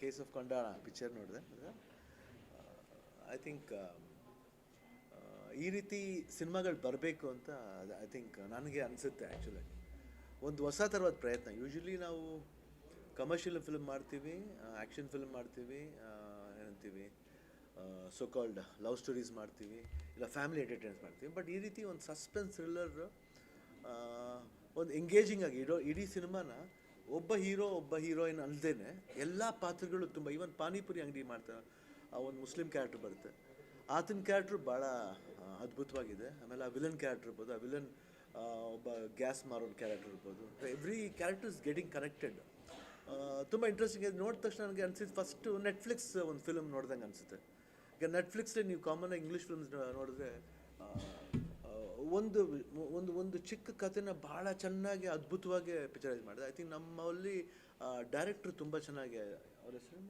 Case of Kondana picture ನೋಡಿದೆ. I think ಈ ರೀತಿ ಸಿನಿಮಾಗಳು ಬರಬೇಕು ಅಂತ ಐ ಥಿಂಕ್ ನನಗೆ ಅನಿಸುತ್ತೆ ಆ್ಯಕ್ಚುಲಿ ಒಂದು ಹೊಸ ಥರವಾದ ಪ್ರಯತ್ನ. ಯೂಶ್ವಲಿ ನಾವು ಕಮರ್ಷಿಯಲ್ ಫಿಲ್ಮ್ ಮಾಡ್ತೀವಿ ಆ್ಯಕ್ಷನ್ ಫಿಲ್ಮ್ ಮಾಡ್ತೀವಿ ಏನಂತೀವಿ ಸೊ ಕಾಲ್ಡ್ ಲವ್ ಸ್ಟೋರೀಸ್ ಮಾಡ್ತೀವಿ, ಇಲ್ಲ ಫ್ಯಾಮಿಲಿ ಎಂಟರ್ಟೈನ್ಸ್ ಮಾಡ್ತೀವಿ. ಬಟ್ ಈ ರೀತಿ ಒಂದು ಸಸ್ಪೆನ್ಸ್ ಥ್ರಿಲ್ಲರ್ ಒಂದು ಎಂಗೇಜಿಂಗ್ ಆಗಿ, ಇಡೋ, ಇಡೀ ಸಿನಿಮಾನ ಒಬ್ಬ ಹೀರೋ, ಒಬ್ಬ ಹೀರೋಯಿನ್ ಅಲ್ದೇನೆ ಎಲ್ಲ ಪಾತ್ರಗಳು ತುಂಬ. ಈವನ್ ಪಾನಿಪುರಿ ಅಂಗಡಿ ಮಾಡ್ತಾರೆ ಆ ಒಂದು ಮುಸ್ಲಿಂ ಕ್ಯಾರೆಕ್ಟ್ರ್ ಬರುತ್ತೆ. ಆತನ ಕ್ಯಾರೆಕ್ಟ್ರು ಭಾಳ ಅದ್ಭುತವಾಗಿದೆ. ಆಮೇಲೆ ಆ ವಿಲನ್ ಕ್ಯಾರೆಕ್ಟರ್ ಇರ್ಬೋದು, ಆ ವಿಲನ್ ಒಬ್ಬ ಗ್ಯಾಸ್ ಮಾರೋ ಕ್ಯಾರೆಕ್ಟರ್ ಇರ್ಬೋದು. Every character is getting connected ತುಂಬ ಇಂಟ್ರೆಸ್ಟಿಂಗ್ ಇದೆ ನೋಡಿದ ತಕ್ಷಣ ನನಗೆ ಅನಿಸಿದ್ದು ಫಸ್ಟು ನೆಟ್ಫ್ಲಿಕ್ಸ್ ಒಂದು ಫಿಲ್ಮ್ ನೋಡ್ದಂಗೆ ಅನಿಸುತ್ತೆ. ಈಗ ನೆಟ್ಫ್ಲಿಕ್ಸಲ್ಲಿ ನೀವು ಕಾಮನ್ ಆಗಿ ಇಂಗ್ಲೀಷ್ ಫಿಲ್ಮ್ಸ್ ನೋಡಿದ್ರೆ ಒಂದು ಒಂದು ಒಂದು ಚಿಕ್ಕ ಕಥೆನ ಭಾಳ ಚೆನ್ನಾಗಿ ಅದ್ಭುತವಾಗಿ ಪಿಕ್ಚರೈಸ್ ಮಾಡಿದೆ. ಐ ಥಿಂಕ್ ನಮ್ಮಲ್ಲಿ ಡೈರೆಕ್ಟ್ರು ತುಂಬ ಚೆನ್ನಾಗಿ ಅವ್ರ ಹೆಸರು?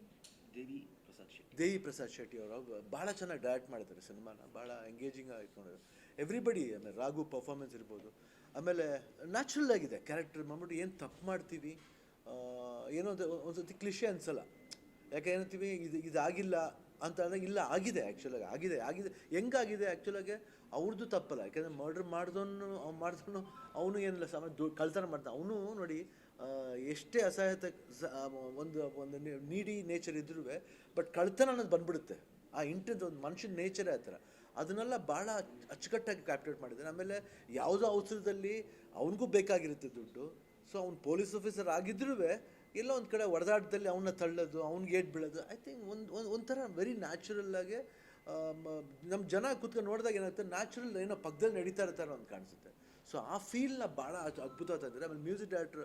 ದೇವಿ ಪ್ರಸಾದ್ ಶೆಟ್ಟಿ. ದೇವಿ ಪ್ರಸಾದ್ ಶೆಟ್ಟಿ ಅವರು. ಭಾಳ ಚೆನ್ನಾಗಿ ಡೈರೆಕ್ಟ್ ಮಾಡಿದ್ದಾರೆ ಸಿನಿಮಾನ. ಭಾಳ ಎಂಗೇಜಿಂಗ್ ಆಗಿ ಇಟ್ಕೊಂಡಿದ್ದಾರೆ. ಎವ್ರಿಬಡಿ ಆಮೇಲೆ ರಾಘು ಪರ್ಫಾರ್ಮೆನ್ಸ್ ಇರ್ಬೋದು. ಆಮೇಲೆ ನ್ಯಾಚುರಲ್ ಆಗಿದೆ. ಕ್ಯಾರೆಕ್ಟರ್ ಮಾಡ್ಬಿಟ್ಟು ಏನು ತಪ್ಪು ಮಾಡ್ತೀವಿ? ಏನೋ ಒಂದು ಒಂದ್ಸತಿ ಕ್ಲಿಷೆ ಅನ್ಸಲ್ಲ. ಯಾಕೆ ಏನಂತೀವಿ? ಇದು ಇದಾಗಿಲ್ಲ. ಅಂತ ಅಂದಾಗ ಇಲ್ಲ, ಆಗಿದೆ ಆ್ಯಕ್ಚುಲಾಗಿ ಆಗಿದೆ ಆಗಿದೆ. ಹೆಂಗಾಗಿದೆ ಆ್ಯಕ್ಚುಲಾಗೆ ಅವ್ರದ್ದು ತಪ್ಪಲ್ಲ. ಯಾಕೆಂದರೆ ಮರ್ಡ್ರ್ ಮಾಡ್ದವನು, ಅವ್ನು ಮಾಡಿದನು ಅವನು ಏನಿಲ್ಲ ಸಮ ದು, ಕಳ್ತನ ಮಾಡ್ತಾನೆ. ಅವನು ನೋಡಿ ಎಷ್ಟೇ ಅಸಹಾಯತೆ ಒಂದು ಒಂದು ನೀಡಿ ನೇಚರ್ ಇದ್ರೂ ಬಟ್ ಕಳ್ತನ ಅನ್ನೋದು ಬಂದ್ಬಿಡುತ್ತೆ. ಆ ಇಂಟದ ಒಂದು ಮನುಷ್ಯನ ನೇಚರೇ ಆ ಥರ. ಅದನ್ನೆಲ್ಲ ಭಾಳ ಅಚ್ಚುಕಟ್ಟಾಗಿ ಕ್ಯಾಪ್ಟೇಟ್ ಮಾಡಿದ್ದಾನೆ ಆಮೇಲೆ ಯಾವುದೋ ಅವಸರದಲ್ಲಿ ಅವನಿಗೂ ಬೇಕಾಗಿರುತ್ತೆ ದುಡ್ಡು. ಸೊ ಅವ್ನು ಪೊಲೀಸ್ ಆಫೀಸರ್ ಆಗಿದ್ರೂ ಎಲ್ಲ ಒಂದು ಕಡೆ ಹೊಡೆದಾಟದಲ್ಲಿ ಅವನ್ನ ತಳ್ಳೋದು ಅವ್ನಿಗೆ ಏಟ್ ಬೀಳೋದು. ಐ ಥಿಂಕ್ ಒಂದು ಒಂದು ಒಂಥರ ವೆರಿ ನ್ಯಾಚುರಲ್ಲಾಗೆ ನಮ್ಮ ಜನ ಕೂತ್ಕೊಂಡು ನೋಡಿದಾಗ ಏನಾಗುತ್ತೆ ನ್ಯಾಚುರಲ್ ಏನೋ ಪಕ್ಕದಲ್ಲಿ ನಡೀತಾ ಇರ್ತಾರೆ ಅಂತ ಕಾಣಿಸುತ್ತೆ. ಸೊ ಆ ಫೀಲ್ನ ಭಾಳ ಅದ್ಭುತ ತಂದಿದೆ ಆಮೇಲೆ ಮ್ಯೂಸಿಕ್ ಡೈರೆಕ್ಟರ್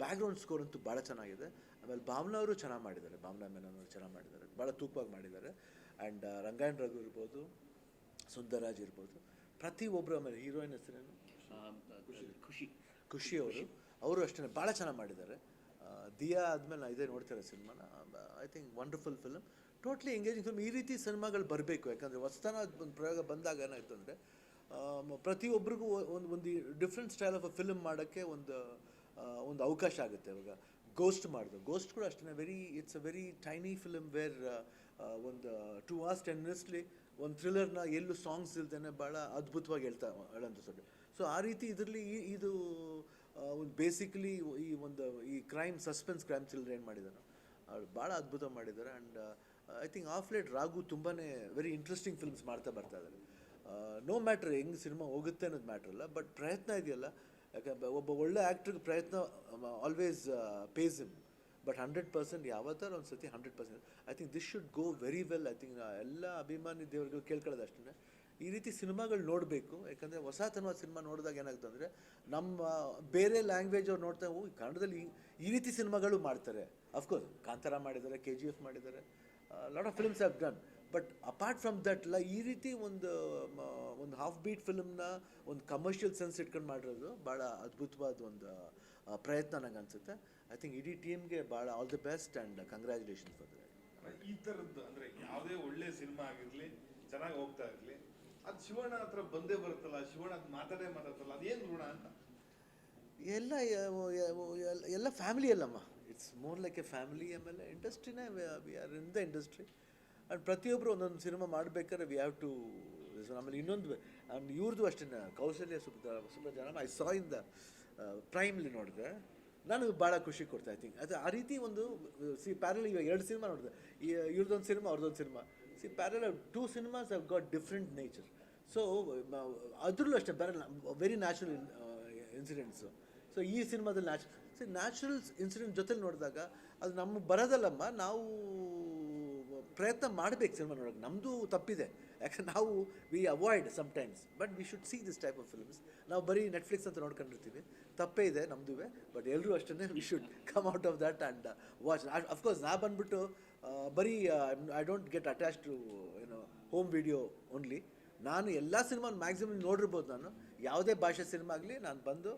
ಬ್ಯಾಕ್ಗ್ರೌಂಡ್ ಸ್ಕೋರ್ ಅಂತೂ ಭಾಳ ಚೆನ್ನಾಗಿದೆ. ಆಮೇಲೆ ಭಾವನಾ ಅವರು ಚೆನ್ನಾಗಿ ಮಾಡಿದ್ದಾರೆ ಭಾವನಾ ಮೆನನ್ ಅವರು ಚೆನ್ನಾಗಿ ಮಾಡಿದ್ದಾರೆ ಭಾಳ ತೂಕವಾಗಿ ಮಾಡಿದ್ದಾರೆ. ಆ್ಯಂಡ್ ರಂಗಾಯಣ್ ರಘು ಇರ್ಬೋದು ಸುಂದರಾಜ್ ಇರ್ಬೋದು ಪ್ರತಿ ಒಬ್ಬರು ಆಮೇಲೆ ಹೀರೋಯಿನ್ ಹೆಸರೇನು? ಖುಷಿ. ಖುಷಿ. ಅವರು. ಅವರು ಅಷ್ಟೇ ಭಾಳ ಚೆನ್ನಾಗಿ ಮಾಡಿದ್ದಾರೆ. ದಿಯಾ ಆದಮೇಲೆ ಇದೇ ನೋಡ್ತಾರೆ ಸಿನಿಮಾನ. I think wonderful film totally engaging film ಈ ರೀತಿ ಸಿನಿಮಾಗಳು ಬರಬೇಕು. ಯಾಕಂದರೆ ಹೊಸತನ ಒಂದು ಪ್ರಯೋಗ ಬಂದಾಗ ಏನಾಯ್ತು ಅಂದರೆ ಪ್ರತಿಯೊಬ್ಬರಿಗೂ ಒಂದು ಒಂದು different style of a film ಮಾಡೋಕ್ಕೆ ಒಂದು ಒಂದು ಅವಕಾಶ ಆಗುತ್ತೆ ಇವಾಗ. ಗೋಸ್ಟ್ ಮಾಡಿದ್ರು ಗೋಸ್ಟ್ ಕೂಡ ಅಷ್ಟೇ very it's a very tiny film where ಒಂದು ಟೂ ಅವರ್ಸ್ ಟೆನ್ ಮಿನಿಟ್ಸ್ಲಿ ಒಂದು ಥ್ರಿಲ್ಲರ್ನ ಎಲ್ಲೂ ಸಾಂಗ್ಸ್ ಇಲ್ದೇ ಭಾಳ ಅದ್ಭುತವಾಗಿ ಹೇಳ್ತಾ ಸೊಡ್ಡು ಸೊ ಆ ರೀತಿ ಇದರಲ್ಲಿ ಇದು ಒಂದು ಬೇಸಿಕಲಿ ಈ ಒಂದು, ಈ ಕ್ರೈಮ್ ಸಸ್ಪೆನ್ಸ್ ಕ್ರೈಮ್ ಥ್ರಿಲ್ಲರ್ ಏನು ಮಾಡಿದಾನೋ ಅವ್ರು ಭಾಳ ಅದ್ಭುತ ಮಾಡಿದ್ದಾರೆ. And I think of late Raghu ತುಂಬಾ ವೆರಿ ಇಂಟ್ರೆಸ್ಟಿಂಗ್ ಫಿಲ್ಮ್ಸ್ ಮಾಡ್ತಾ ಬರ್ತಾ ಇದ್ದಾರೆ ನೋ ಮ್ಯಾಟ್ರ್ ಹೆಂಗೆ ಸಿನಿಮಾ ಹೋಗುತ್ತೆ ಅನ್ನೋದು ಮ್ಯಾಟ್ರ್ ಅಲ್ಲ ಬಟ್ ಪ್ರಯತ್ನ ಇದೆಯಲ್ಲ. ಯಾಕಂದ್ರೆ ಒಬ್ಬ ಒಳ್ಳೆ ಆ್ಯಕ್ಟ್ರಿಗೆ ಪ್ರಯತ್ನ always pays um but hundred percent ಯಾವತ್ತಾರು ಒಂದು ಸತಿ hundred percent I think this should go very well I think ಎಲ್ಲ ಅಭಿಮಾನಿ ದೇವರಿಗೂ ಕೇಳ್ಕೊಳ್ಳೋದು ಅಷ್ಟೇ ಈ ರೀತಿ ಸಿನಿಮಾಗಳು ನೋಡಬೇಕು. ಯಾಕಂದರೆ ಹೊಸತನವಾದ ಸಿನಿಮಾ ನೋಡಿದಾಗ ಏನಾಗುತ್ತೆ ಅಂದರೆ ನಮ್ಮ ಬೇರೆ ಲ್ಯಾಂಗ್ವೇಜ್ ಅವ್ರು ನೋಡ್ತಾ ಹೋಗಿ ಕನ್ನಡದಲ್ಲಿ ಈ- ರೀತಿ ಸಿನಿಮಾಗಳು ಮಾಡ್ತಾರೆ. ಅಫ್ಕೋರ್ಸ್ ಕಾಂತಾರ ಮಾಡಿದ್ದಾರೆ ಕೆ ಜಿ ಎಫ್ ಮಾಡಿದ್ದಾರೆ. Lot of films have done but apart from that ಲ, ಈ ರೀತಿ ಒಂದು ಒಂದು ಹಾಫ್ ಬೀಟ್ ಫಿಲ್ಮ್ನ ಒಂದು ಕಮರ್ಷಿಯಲ್ ಸೆನ್ಸ್ ಇಟ್ಕೊಂಡು ಮಾಡಿರೋದು ಭಾಳ ಅದ್ಭುತವಾದ ಒಂದು ಪ್ರಯತ್ನ ನಂಗೆ ಅನಿಸುತ್ತೆ. ಐ ಥಿಂಕ್ ಇಡೀ ಟೀಮ್ಗೆ ಭಾಳ all the best and congratulations for ಈ ಥರದ್ದು ಅಂದರೆ ಯಾವುದೇ ಒಳ್ಳೆಯ ಸಿನಿಮಾ ಆಗಿರಲಿ, ಚೆನ್ನಾಗಿ ಹೋಗ್ತಾ ಇರ್ಲಿ ಅದ್ ಶಿವಣ್ಣ ಹತ್ರ ಬಂದೇ ಬರುತ್ತಲ್ಲ, ಶಿವಣ್ಣ ಅದ್ ಮಾತಾಡೇ ಮಾತಾಡ್ತಲ್ಲ ಅದೇನ್ ಋಣ ಅಂತ? ಎಲ್ಲ ಎಲ್ಲ ಫ್ಯಾಮಿಲಿ ಅಲ್ಲಮ್ಮ. It's more like a family ಆಮೇಲೆ ಇಂಡಸ್ಟ್ರಿನೇ we are in the industry and ಪ್ರತಿಯೊಬ್ಬರು ಒಂದೊಂದು ಸಿನಿಮಾ ಮಾಡಬೇಕಾದ್ರೆ ವಿ ಹ್ಯಾವ್ ಟು ಆಮೇಲೆ ಇನ್ನೊಂದು ಆ್ಯಂಡ್ ಇವ್ರದ್ದು ಅಷ್ಟೇ ಕೌಶಲ್ಯ ಸುಬ್ರ ಜನ ಐ ಸಾ ಇನ್ ದ ಪ್ರೈಮ್ಲಿ ನೋಡಿದೆ. ನನಗೆ ಭಾಳ ಖುಷಿ ಕೊಡ್ತಾ ಐ ಥಿಂಕ್ ಅದು, ಆ ರೀತಿ ಒಂದು ಸಿ ಪ್ಯಾರಲ್ ಇವಾಗ ಎರಡು ಸಿನಿಮಾ ನೋಡಿದೆ. ಇವ್ರದ್ದೊಂದು ಸಿನಿಮಾ ಅವ್ರದ್ದೊಂದು cinema see parallel two cinemas have got different nature so ಅದರಲ್ಲೂ ಅಷ್ಟೇ ಬೇರೆ ವೆರಿ ನ್ಯಾಚುರಲ್ ಇನ್ಸಿಡೆಂಟ್ಸು ಸೊ ಈ ಸಿನಿಮಾದಲ್ಲಿ ನ್ಯಾಚು ಸಿ ನ್ಯಾಚುರಲ್ ಇನ್ಸಿಡೆಂಟ್ ಜೊತೆಲಿ ನೋಡಿದಾಗ, ಅದು ನಮ್ಮ ಬರೋದಲ್ಲಮ್ಮ, ನಾವು ಪ್ರಯತ್ನ ಮಾಡಬೇಕು ಸಿನಿಮಾ ನೋಡೋಕೆ. ನಮ್ಮದು ತಪ್ಪಿದೆ. ಯಾಕಂದ್ರೆ ನಾವು we avoid sometimes but we should see this type of films ನಾವು ಬರೀ ನೆಟ್ಫ್ಲಿಕ್ಸ್ ಅಂತ ನೋಡ್ಕೊಂಡಿರ್ತೀವಿ. ತಪ್ಪೇ ಇದೆ ನಮ್ಮದುವೆ ಬಟ್ ಎಲ್ಲರೂ ಅಷ್ಟೇ we should come out of that and watch of course ನಾ ಬಂದ್ಬಿಟ್ಟು ಬರೀ I don't get attach to ಏನೋ ಹೋಮ್ ವಿಡಿಯೋ ಓನ್ಲಿ ನಾನು ಎಲ್ಲ ಸಿನಿಮಾ ಮ್ಯಾಕ್ಸಿಮಮ್ ನೋಡಿರ್ಬೋದು ನಾನು. ಯಾವುದೇ ಭಾಷೆ ಸಿನಿಮಾ ಆಗಲಿ ನಾನು ಬಂದು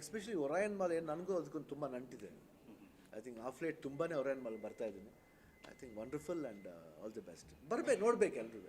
ಎಸ್ಪೆಷಲಿ ಒರಾಯನ್ ಮಾಲ್ ಏನು ನನಗೂ ಅದಕ್ಕೊಂದು ತುಂಬ ನಂಟಿದೆ. ಐ ಥಿಂಕ್ ಆಫ್ ಲೇಟ್ ತುಂಬಾ ಒರಾಯನ್ ಮಾಲ್ ಬರ್ತಾ ಇದ್ದೀನಿ. I think wonderful and all the best ಬರಬೇಕು, ನೋಡ್ಬೇಕು ಎಲ್ರೂ